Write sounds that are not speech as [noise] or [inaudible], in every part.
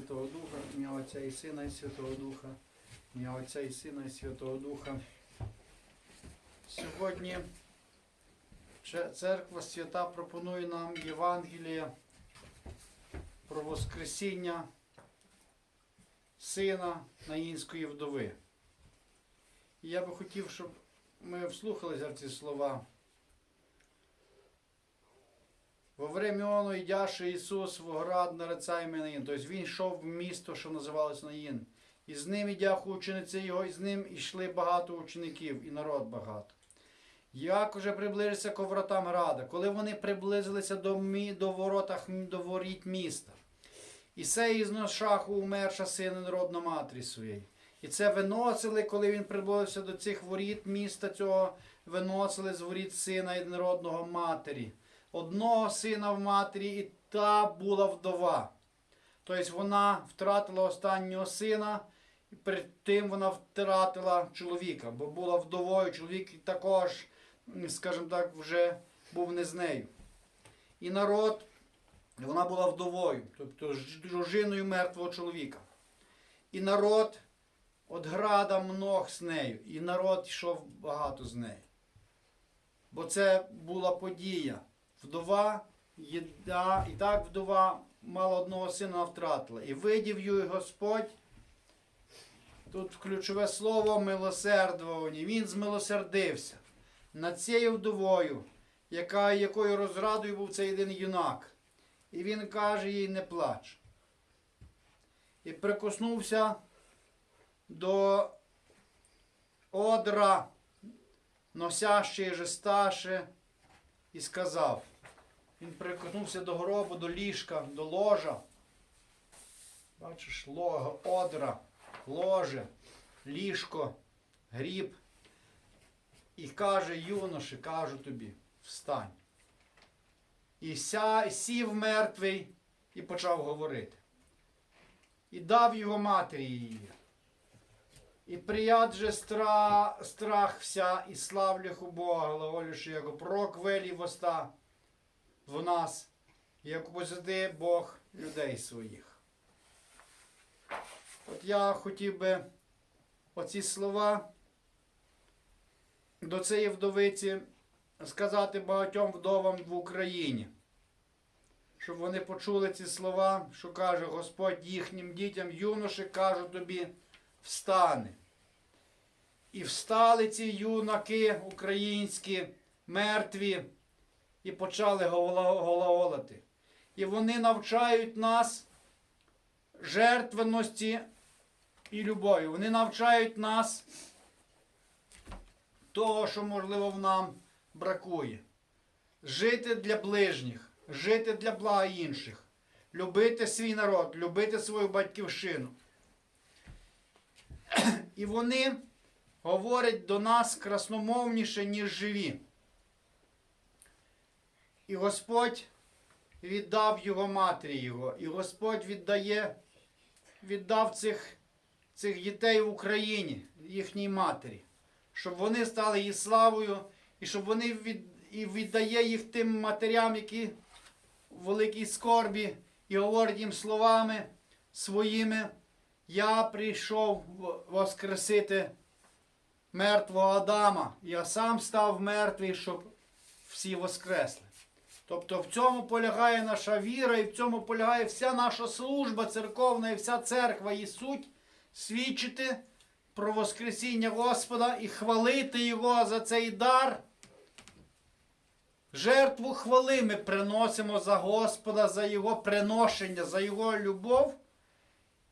Святого Духа, ім'я Отця і Сина і Святого Духа, ім'я Отця і Сина і Святого Духа. Сьогодні Церква Свята пропонує нам Євангеліє про Воскресіння сина Наїнської вдови. І я би хотів, щоб ми вслухалися в ці слова. Во время оно йдяше Ісус в град нарицає Наїн. Тобто він йшов в місто, що називалось Наїн. І з ним ідяху учениці його, і з ним йшли багато учеників, і народ багато. Як уже приближився ко вратам града, коли вони приблизилися до, мі, до воротах до воріт міста. І сей із ношаху умерша сина народна матері своєї. І це виносили, коли він приблизився до цих воріт міста цього, виносили з воріт сина єдинородного матері. Одного сина в матері, і та була вдова. Тобто вона втратила останнього сина, і перед тим вона втратила чоловіка, бо була вдовою, чоловік також, скажімо так, вже був не з нею. І народ, вона була вдовою, тобто дружиною мертвого чоловіка. І народ от града мног з нею, і народ йшов багато з нею. Бо це була подія. Вдова, їда, і так вдова мала одного сина втратила. І видів її Господь. Тут ключове слово милосердування. Він змилосердився над цією вдовою, яка, якою розрадою був цей один юнак. І він каже їй не плач. І прикоснувся до одра, носящої жесташе, і сказав. Він прикоснувся до гробу, до ліжка, до ложа. Бачиш, лого, одра, ложе, ліжко, гріб. І каже, юноше, кажу тобі, встань. І ся, сів мертвий і почав говорити. І дав його матері її. І прият же стра, страх вся, і славлях Бога, глаголюши, його пророк велі воста в нас, як позади Бог людей своїх. От я хотів би оці слова до цієї вдовиці сказати багатьом вдовам в Україні, щоб вони почули ці слова, що каже Господь їхнім дітям, юноші, кажу тобі, встане. І встали ці юнаки українські, мертві, і почали гола- І вони навчають нас жертвеності і любові. Вони навчають нас того, що, можливо, в нам бракує. Жити для ближніх, жити для блага інших, любити свій народ, любити свою батьківщину. І вони говорять до нас красномовніше, ніж живі. І Господь віддав його матері його, і Господь віддає, віддав цих, цих дітей в Україні, їхній матері, щоб вони стали її славою, і щоб вони від, і віддає їх тим матерям, які в великій скорбі, і говорить їм словами своїми. Я прийшов воскресити мертвого Адама. Я сам став мертвий, щоб всі воскресли. Тобто в цьому полягає наша віра, і в цьому полягає вся наша служба церковна і вся церква і суть свідчити про Воскресіння Господа і хвалити Його за цей дар. Жертву хвали ми приносимо за Господа, за Його приношення, за Його любов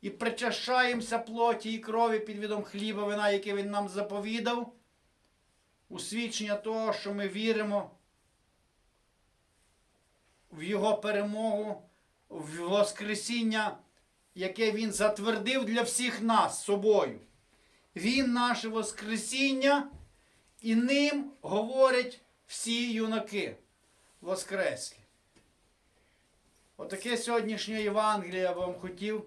і причащаємося плоті і крові під відом хліба вина, яке Він нам заповідав, у свідчення того, що ми віримо в Його перемогу, в Воскресіння, яке Він затвердив для всіх нас собою. Він наше Воскресіння, і ним говорять всі юнаки Воскреслі. Отаке сьогоднішнє Євангеліє я вам хотів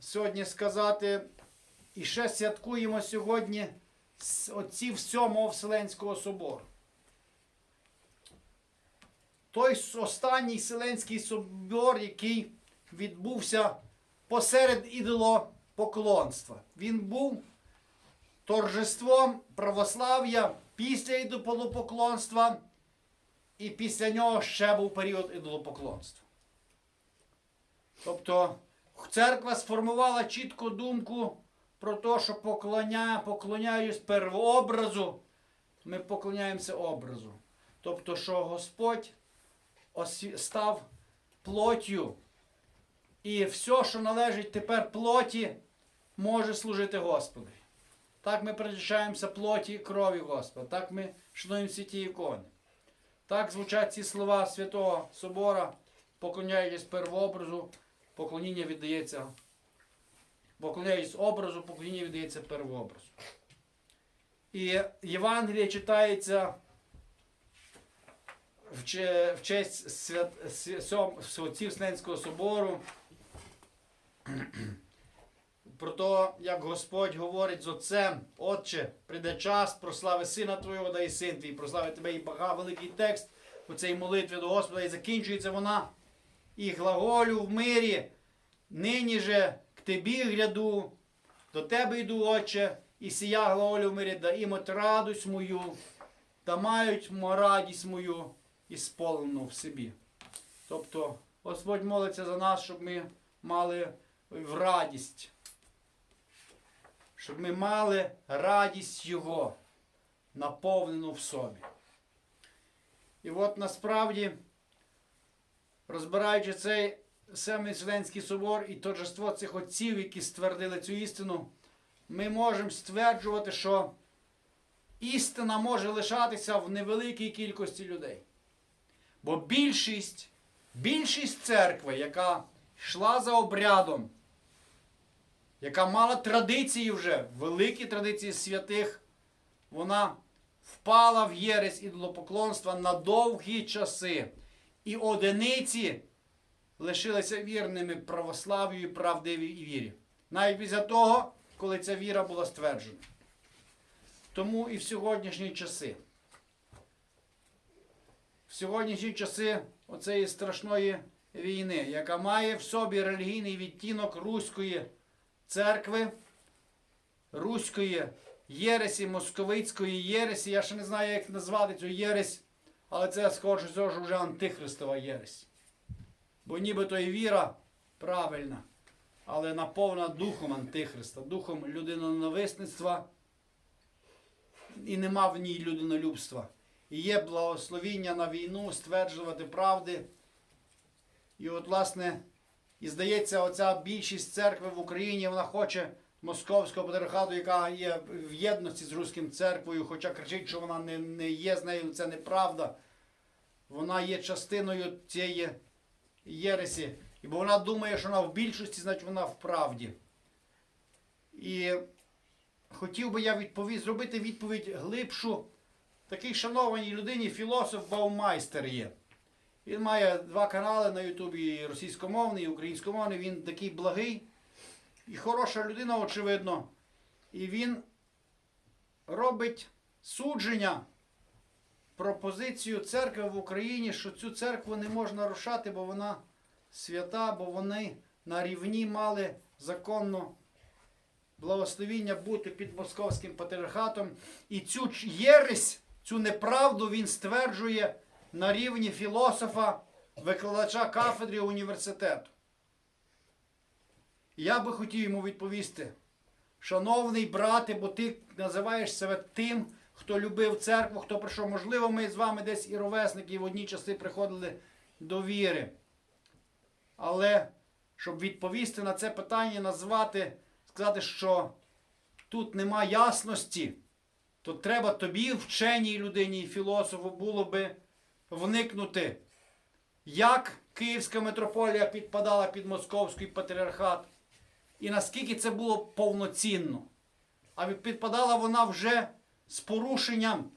сьогодні сказати. І ще святкуємо сьогодні отців Сьомого Вселенського собору. Той останній Вселенський собор, який відбувся посеред ідолопоклонства. Він був торжеством православ'я після ідолопоклонства, і після нього ще був період ідолопоклонства. Тобто церква сформувала чітку думку про те, що поклоня, поклоняюсь первообразу, ми поклоняємося образу. Тобто, що Господь став плоттю. І все, що належить тепер плоті, може служити Господу. Так ми причащаємося плоті крові Господа. Так ми шануємо святі ікони. Так звучать ці слова Святого Собора, поклоняючись первообразу, поклоніння віддається. Поклоняючись образу, поклоніння віддається первообразу. І Євангеліє читається в, че- в честь свят, свя- сьом- отців Вселенського собору. [clears throat] Про те, як Господь говорить з Отцем, Отче, прийде час, прослави Сина Твого, дай син твій, прослави тебе і бага, великий текст у цій молитві до Господа, і закінчується вона. І глаголю в мирі, нині же к Тебі гляду, до Тебе йду, Отче, і сія глаголю в мирі, да імот радость мою, та мають радість мою ісполнену в собі. Тобто Господь молиться за нас, щоб ми мали в радість. Щоб ми мали радість Його, наповнену в собі. І от насправді, розбираючи цей Семий Вселенський собор і торжество цих отців, які ствердили цю істину, ми можемо стверджувати, що істина може лишатися в невеликій кількості людей. Бо більшість, більшість церкви, яка йшла за обрядом, яка мала традиції вже, великі традиції святих, вона впала в єресь ідолопоклонства на довгі часи. І одиниці лишилися вірними православ'ю і правдивій вірі. Навіть після того, коли ця віра була стверджена. Тому і в сьогоднішні часи. Сьогоднішні часи оцеї страшної війни, яка має в собі релігійний відтінок Руської церкви, Руської Єресі, Московицької Єресі. Я ще не знаю, як назвати цю Єресь, але це схоже що вже антихристова Єресь. Бо нібито і віра правильна, але наповнена духом Антихриста, духом людиноненависництва і нема в ній людинолюбства. Є благословіння на війну стверджувати правди. І от, власне, і здається, оця більшість церкви в Україні вона хоче московського патріархату, яка є в єдності з руським церквою, хоча кричить, що вона не, не є з нею, це неправда. Вона є частиною цієї єресі. І бо вона думає, що вона в більшості, значить вона в правді. І хотів би я відповісти, зробити відповідь глибшу. Такий шанованій людині філософ Баумайстер є. Він має два канали на Ютубі російськомовний, і українськомовний. Він такий благий і хороша людина, очевидно. І він робить судження про позицію церкви в Україні, що цю церкву не можна рушати, бо вона свята, бо вони на рівні мали законно благословіння бути під московським патріархатом. І цю єресь, цю неправду він стверджує на рівні філософа, викладача кафедри університету. Я би хотів йому відповісти, шановний брате, бо ти називаєш себе тим, хто любив церкву, хто прийшов. Можливо, ми з вами десь і ровесники в одні часи приходили до віри. Але щоб відповісти на це питання, назвати, сказати, що тут нема ясності, то треба тобі, вченій людині і філософу, було би вникнути, як Київська митрополія підпадала під московський патріархат, і наскільки це було повноцінно. А підпадала вона вже з порушенням,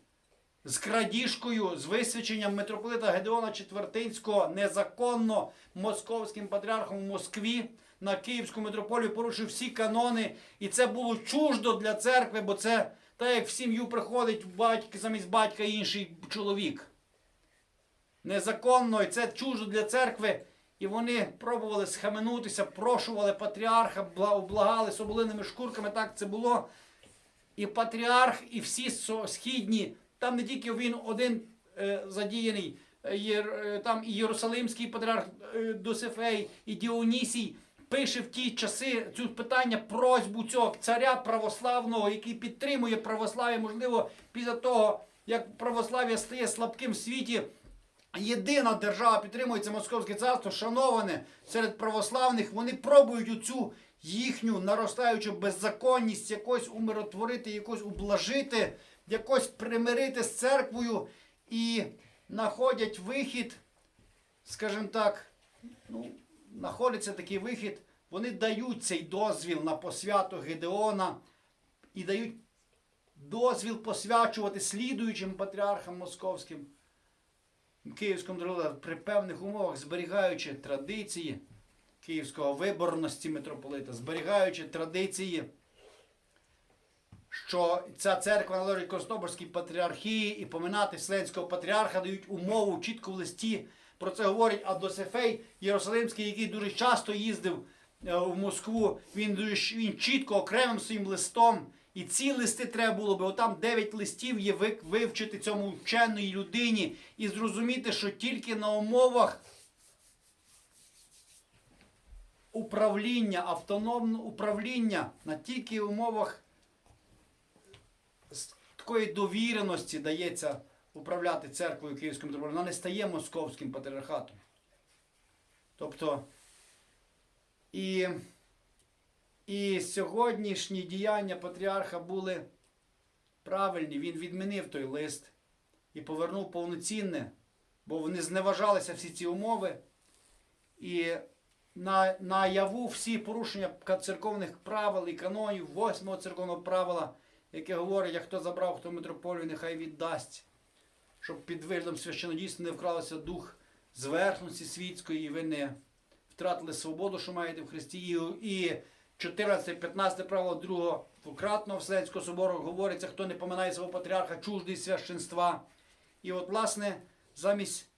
з крадіжкою, з висвяченням митрополита Гедеона Четвертинського незаконно московським патріархом в Москві на Київську митрополію порушив всі канони. І це було чуждо для церкви, бо це так, як в сім'ю приходить батько, замість батька інший чоловік. Незаконно, і це чуждо для церкви. І вони пробували схаменутися, прошували патріарха, облагали соболиними шкурками. Так це було. І патріарх, і всі східні, там не тільки він один е, задіяний, е, е, там і Єрусалимський патріарх е, Досифей, і Діонісій пише в ті часи цю питання просьбу цього царя православного, який підтримує православ'я, можливо, після того, як православ'я стає слабким в світі. Єдина держава підтримується Московське царство, шановане серед православних, вони пробують оцю їхню наростаючу беззаконність якось умиротворити, якось ублажити, якось примирити з церквою і знаходять вихід, скажімо так, ну, знаходиться такий вихід, вони дають цей дозвіл на посвяту Гедеона і дають дозвіл посвячувати слідуючим патріархам московським. Київському митрополита при певних умовах, зберігаючи традиції київського виборності митрополита, зберігаючи традиції, що ця церква належить Константинопольській патріархії і поминати Вселенського патріарха дають умову чітко в листі. Про це говорить Адосифей Єрусалимський, який дуже часто їздив е, в Москву. Він дуже він чітко окремим своїм листом. І ці листи треба було би, отам 9 листів є вивчити цьому вченої людині і зрозуміти, що тільки на умовах управління, автономного управління, на тільки умовах такої довіреності дається управляти церквою Київським митрополитом. Вона не стає московським патріархатом. Тобто, і, і сьогоднішні діяння патріарха були правильні. Він відмінив той лист і повернув повноцінне, бо вони зневажалися всі ці умови. І на, наяву всі порушення церковних правил і канонів, восьмого церковного правила, яке говорить, а хто забрав, хто митрополію, нехай віддасть, щоб під виглядом священодійства не вкралося дух зверхності світської, і ви не втратили свободу, що маєте в Христі. І, і 14-15 правило другого двократного Вселенського собору говориться, хто не поминає свого патріарха, чуждий священства. І от, власне, замість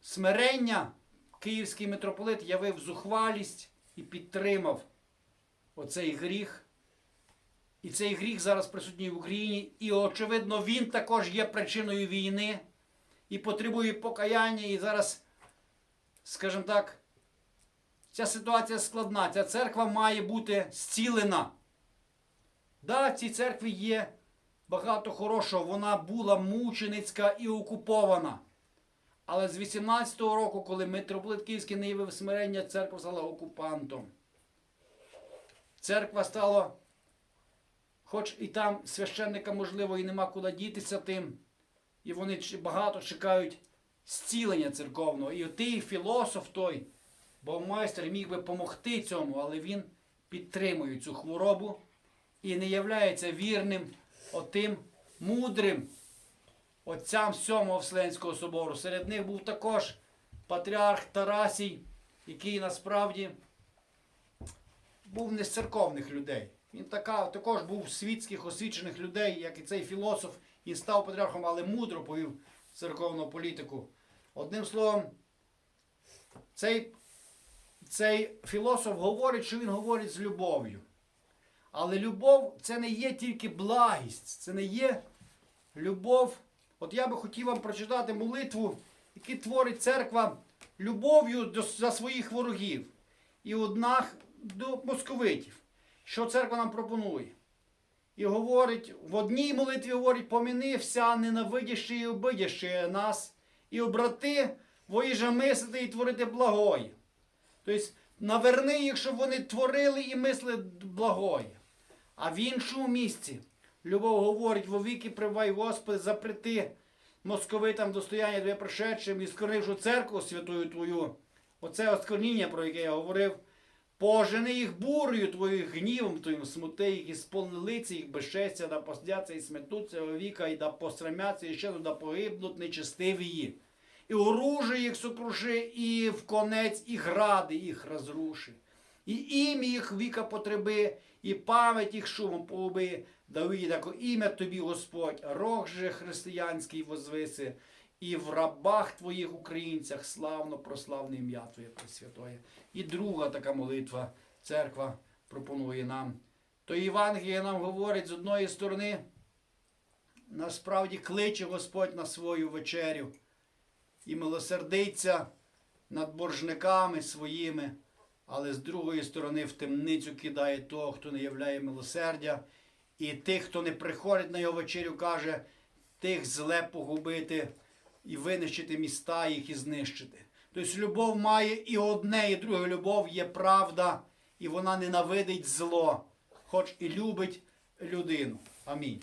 смирення київський митрополит явив зухвалість і підтримав оцей гріх. І цей гріх зараз присутній в Україні. І, очевидно, він також є причиною війни і потребує покаяння. І зараз, скажімо так, ця ситуація складна. Ця церква має бути зцілена. Да, в цій церкві є багато хорошого. Вона була мученицька і окупована. Але з 18-го року, коли митрополит Київський не явив смирення, церква стала окупантом. Церква стала, хоч і там священника, можливо, і нема куди дітися тим, і вони багато чекають зцілення церковного. І той філософ той, бовмайстер, міг би допомогти цьому, але він підтримує цю хворобу і не являється вірним отим мудрим отцям Сьомого Вселенського собору. Серед них був також патріарх Тарасій, який насправді був не з церковних людей. Він така, також був світських освічених людей, як і цей філософ, і став патріархом, але мудро повів церковну політику. Одним словом, цей, цей філософ говорить, що він говорить з любов'ю. Але любов це не є тільки благість, це не є любов. От я би хотів вам прочитати молитву, яку творить церква любов'ю за своїх ворогів. І одна до московитів. Що церква нам пропонує? І говорить, в одній молитві говорить, поміни вся ненавидящі і обидящі нас, і обрати воїжа мислити і творити благої. Тобто наверни їх, щоб вони творили і мислили благое. А в іншому місці любов говорить, вовіки привай Господи, запрети московитам достояння твоє прошедшим і скорнивши церкву святою Твою. Оце оскорніння, про яке я говорив. Пожени їх бурою твоїм гнівом твоїм смути їх, і сповни лиці їх безчестя, да постяться і сметуться віка, і да посрамяться, і ще да погибнуть нечестивії. І оружие їх сокруши, і в конець, і гради їх розруши. І ім'я їх віка потреби, і пам'ять їх шумом поуби, да яко ім'я тобі, Господь, рог же християнський возвиси, і в рабах твоїх українцях славно прославне ім'я Твоє Пресвятоє. І друга така молитва церква пропонує нам. То Євангеліє нам говорить з одної сторони, насправді кличе Господь на свою вечерю і милосердиться над боржниками своїми, але з другої сторони в темницю кидає того, хто не являє милосердя, і тих, хто не приходить на його вечерю, каже, тих зле погубити і винищити міста їх і знищити. Тобто любов має і одне, і друге. Любов є правда, і вона ненавидить зло, хоч і любить людину. Амінь.